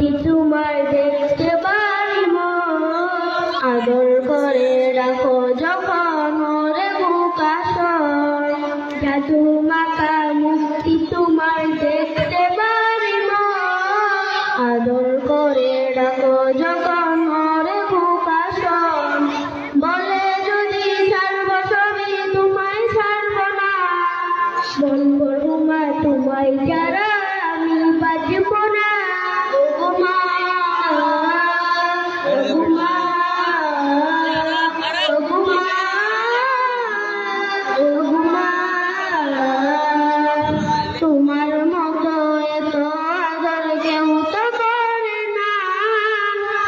যদি তোমার দেখতে পারি আদর করে রাখো যখন রে মুকাশয় জাদু মাতা মুক্তি তোমার দেখতে পারি আদর করে রাখো যখন রে মুকাশয় বলে যদি ছাড়ব সবই তোমায় ছাড়ব না। মন করব মা তোমায়